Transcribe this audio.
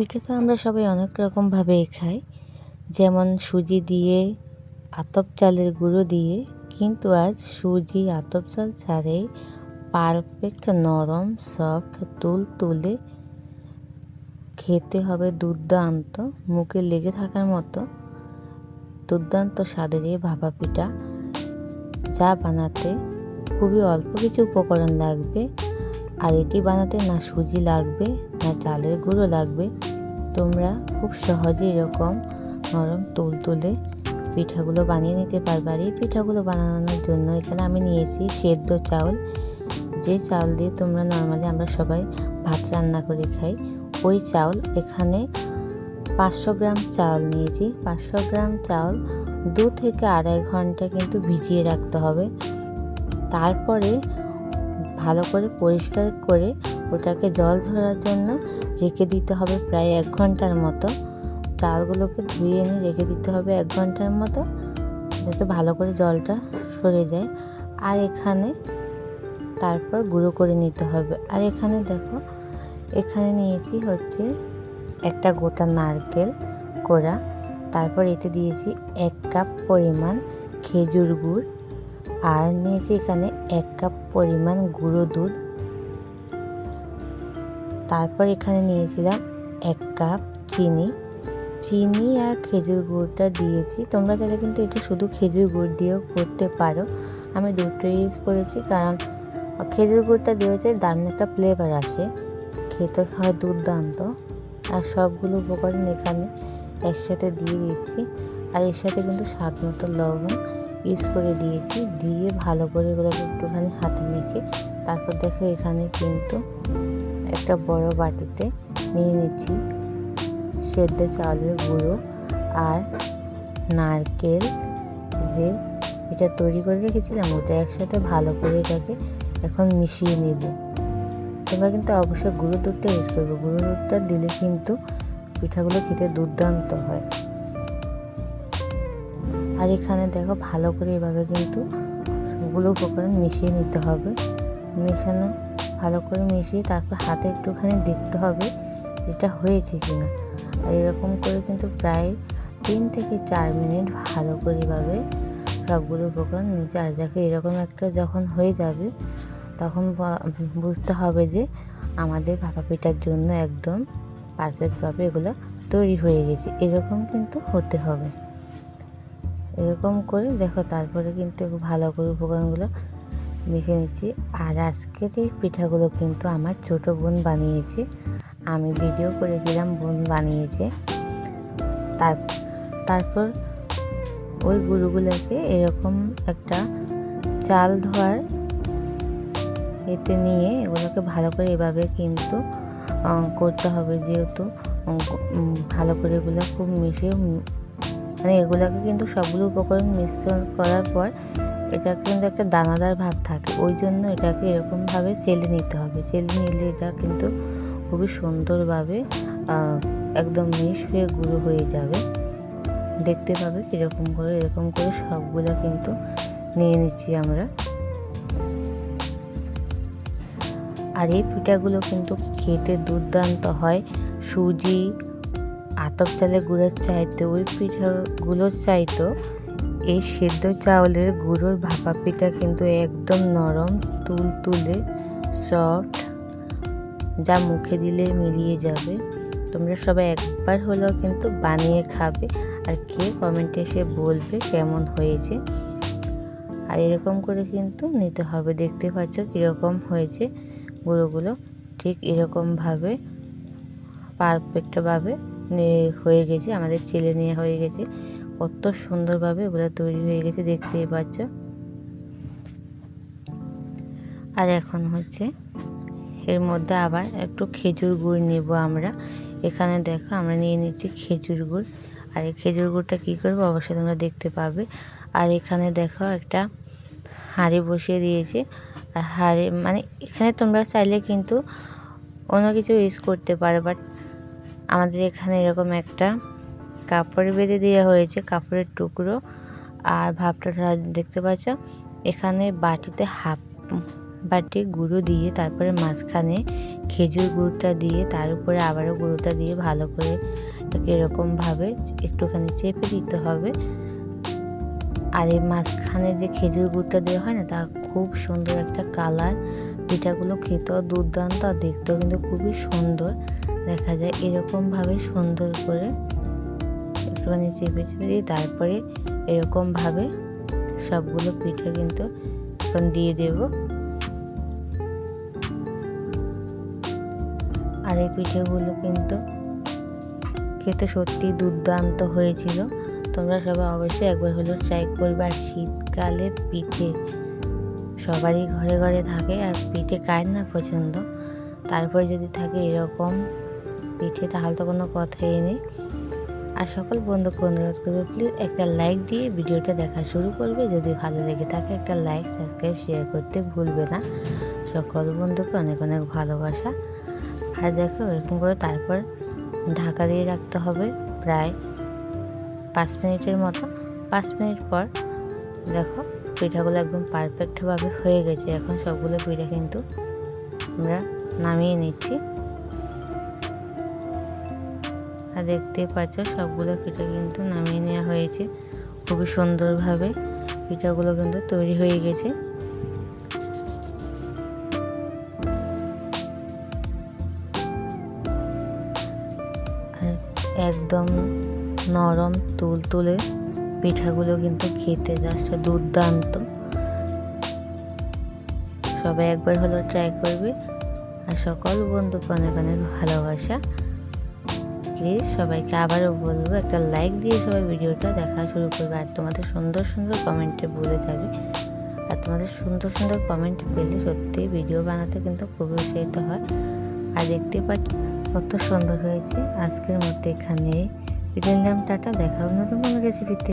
পিঠে তো আমরা সবাই অনেক রকমভাবেই খাই। যেমন সুজি দিয়ে, আতপ চালের গুঁড়ো দিয়ে, কিন্তু আজ সুজি, আতপ চাল ছাড়াই পারফেক্ট নরম, সফট তুল তুলে খেতে হবে দুর্দান্ত, মুখে লেগে থাকার মতো দুর্দান্ত স্বাদের এই ভাপা পিঠা। যা বানাতে খুবই অল্প কিছু উপকরণ লাগবে। আর এটি বানাতে না সুজি লাগবে, না চালের গুঁড়ো লাগবে। তোমরা খুব সহজে এরকম নরম তুল তুলে পিঠাগুলো বানিয়ে নিতে পারবে। আর এই পিঠাগুলো বানানোর জন্য এখানে আমি নিয়েছি সেদ্ধ চাউল। যে চাউল দিয়ে তোমরা নর্মালি আমরা সবাই ভাত রান্না করে খাই, ওই চাউল এখানে পাঁচশো গ্রাম চাউল নিয়েছি। পাঁচশো গ্রাম চাউল দু থেকে আড়াই ঘণ্টা কিন্তু ভিজিয়ে রাখতে হবে। তারপরে ভালো করে পরিষ্কার করে ওটাকে জল ঝরার জন্য রেখে দিতে হবে প্রায় এক ঘণ্টার মতো। চালগুলোকে ধুয়ে এনে রেখে দিতে হবে এক ঘণ্টার মতো যাতে ভালো করে জলটা সরে যায়। আর এখানে তারপর গুঁড়ো করে নিতে হবে। আর এখানে দেখো, এখানে নিয়েছি হচ্ছে একটা গোটা নারকেল কোড়া। তারপর এতে দিয়েছি এক কাপ পরিমাণ খেজুর গুড়। আর নিয়েছি এখানে এক কাপ পরিমাণ গুঁড়ো দুধ। তারপর এখানে নিয়েছিলাম এক কাপ চিনি। চিনি আর খেজুর গুড়টা দিয়েছি। তোমরা চাইলে কিন্তু এটা শুধু খেজুর গুড় দিয়েও করতে পারো। আমি দুটো ইউজ করেছি কারণ খেজুর গুঁড়টা গুড়টা দিয়েছে দারুণ একটা ফ্লেভার আসে। খেতে হয় দুর্দান্ত। আর সবগুলো উপকরণ এখানে একসাথে দিয়ে দিচ্ছি। আর এর সাথে কিন্তু স্বাদ মতো লবণ ইউজ করে দিয়েছি। দিয়ে ভালো করে এগুলোকে একটুখানি হাতে মেখে তারপর দেখো এখানে কিন্তু একটা বড় বাটিতে নিয়ে নিচ্ছি সেদ্ধ চাউলের গুঁড়ো আর নারকেল যে এটা তৈরি করে রেখেছিলাম, ওটা একসাথে ভালো করে এটাকে এখন মিশিয়ে নেব। তোমরা কিন্তু অবশ্যই গুঁড়ো দুধটা ইউজ করবে। গুঁড়ো দুধটা দিলে কিন্তু পিঠাগুলো খেতে দুর্দান্ত হয়। আর এখানে দেখো ভালো করে এভাবে কিন্তু সবগুলো উপকরণ মিশিয়ে নিতে হবে। মেশানো, ভালো করে মিশিয়ে তারপর হাতে একটুখানি দেখতে হবে যেটা হয়েছে কিনা। আর এরকম করে কিন্তু প্রায় তিন থেকে চার মিনিট ভালো করে এভাবে সবগুলো উপকরণ নিচে, আর দেখো এরকম একটা যখন হয়ে যাবে, তখন বুঝতে হবে যে আমাদের ভাপা পিঠার জন্য একদম পারফেক্টভাবে এগুলো তৈরি হয়ে গেছে। এরকম কিন্তু হতে হবে। এরকম করে, দেখো তারপরে কিন্তু ভালো করে উপকরণগুলো মেখে নিচ্ছি। আর আজকের এই পিঠাগুলো কিন্তু আমার ছোট বোন বানিয়েছে। আমি ভিডিও করেছিলাম, বোন বানিয়েছে। তার, তারপর ওই গুঁড়োগুলোকে এরকম একটা চাল ধোয়ার এতে নিয়ে এগুলোকে ভালো করে এভাবে কিন্তু করতে হবে যেহেতু ভালো করে এগুলো খুব মিশিয়ে মানে এগুলোকে কিন্তু সবগুলো উপকরণ মিশ্রণ করার পর এটা কিন্তু একটা দানাদার ভাব থাকে। ওই জন্য এটাকে এরকমভাবে সেলে নিতে হবে। সেলে নিলে এটা কিন্তু খুবই সুন্দরভাবে একদম মিশ হয়ে গুঁড়ো হয়ে যাবে। দেখতে পাবে কীরকম করে, এরকম করে সবগুলো কিন্তু নিয়ে নিচ্ছি আমরা। আর এই পিঠাগুলো কিন্তু খেতে দুর্দান্ত হয়। সুজি আতপ চালের গুঁড়োর চাইতে, ওই পিঠাগুলোর চাইতো এই সেদ্ধ চাউলের গুঁড়োর ভাপা পিঠা কিন্তু একদম নরম তুল তুলে সফট, যা মুখে দিলে মিলিয়ে যাবে। তোমরা সবাই একবার হলেও কিন্তু বানিয়ে খাবে আর খেয়ে কমেন্টে এসে বলবে কেমন হয়েছে। আর এরকম করে কিন্তু নিতে হবে। দেখতে পাচ্ছ কীরকম হয়েছে। গুঁড়োগুলো ঠিক এরকমভাবে পারফেক্টভাবে হয়ে গেছে, আমাদের ছেলে নিয়ে হয়ে গেছে। কত সুন্দরভাবে এগুলো তৈরি হয়ে গেছে দেখতেই পাচ্ছ আর এখন হচ্ছে এর মধ্যে আবার একটু খেজুর গুড় নেব আমরা। এখানে দেখো আমরা নিয়ে নিচ্ছি খেজুর গুড়। আর এই খেজুর গুড়টা কী করব? অবশ্যই তোমরা দেখতে পাবে। আর এখানে দেখো একটা হাঁড়ি বসিয়ে দিয়েছে। আর হাঁড়ি মানে এখানে তোমরা চাইলে কিন্তু অন্য কিছু ইউজ করতে পারো বাট আমাদের এখানে এরকম একটা কাপড় বেঁধে দেওয়া হয়েছে, কাপড়ের টুকরো। আর ভাবটা দেখতে পাচ্ছ? এখানে বাটিতে হাফ বাটি গুঁড়ো দিয়ে, তারপরে মাঝখানে খেজুর গুঁড়োটা দিয়ে, তার উপরে আবারও গুঁড়োটা দিয়ে ভালো করে এরকমভাবে একটুখানি চেপে দিতে হবে। আর এই মাঝখানে যে খেজুর গুড়টা দেওয়া হয় না, তা খুব সুন্দর একটা কালার। পিঠাগুলো খেতেও দুর্দান্ত আর দেখতেও কিন্তু খুবই সুন্দর। দেখা যায় এরকমভাবে সুন্দর করে একটুখানি চেপে চেপে দিই তারপরে এরকমভাবে সবগুলো পিঠে কিন্তু এখন দিয়ে দেব। আর এই পিঠেগুলো কিন্তু খেতে সত্যি দুর্দান্ত হয়েছিল। তোমরা সবাই অবশ্যই একবার হলেও ট্রাই করবে। আর শীতকালে পিঠে সবারই ঘরে ঘরে থাকে আর পিঠে কার না পছন্দ? তারপরে যদি থাকে এরকম পিঠে তাহলে তো কোনো কথাই নেই। আর সকল বন্ধুকে অনুরোধ করবে প্লিজ একটা লাইক দিয়ে ভিডিওটা দেখা শুরু করবে। যদি ভালো লেগে থাকে একটা লাইক সাবস্ক্রাইব শেয়ার করতে ভুলবে না। সকল বন্ধুকে অনেক অনেক ভালোবাসা। আর দেখো, এরকম করে তারপর ঢাকা দিয়ে রাখতে হবে প্রায় পাঁচ মিনিটের মতো। পাঁচ মিনিট পর দেখো, পিঠাগুলো একদম পারফেক্টভাবে হয়ে গেছে। এখন সবগুলো পিঠা কিন্তু আমরা নামিয়ে নিচ্ছি। আর দেখতে পাচ্ছ সবগুলো পিঠা কিন্তু নামিয়ে নেওয়া হয়েছে। খুবই সুন্দরভাবে পিঠাগুলো কিন্তু তৈরি হয়ে গেছে। একদম নরম তুল তুলে পিঠাগুলো কিন্তু খেতে জাস্ট দুর্দান্ত। সবাই একবার হলো ট্রাই করবে। আর সকল বন্ধুকে অনেক অনেক ভালোবাসা। প্লিজ সবাইকে আবারও বলব একটা লাইক দিয়ে সবাই ভিডিওটা দেখা শুরু করবে আর তোমাদের সুন্দর সুন্দর কমেন্টে বলে যাবে। আর তোমাদের সুন্দর সুন্দর কমেন্ট পেলে সত্যি ভিডিও বানাতে কিন্তু খুবই উৎসাহিত হয়। আর দেখতে পাচ্ছ কত সুন্দর হয়েছে। আজকের মধ্যে এখানে নিলাম, টাটা, দেখাও নতুন কোনো রেসিপিতে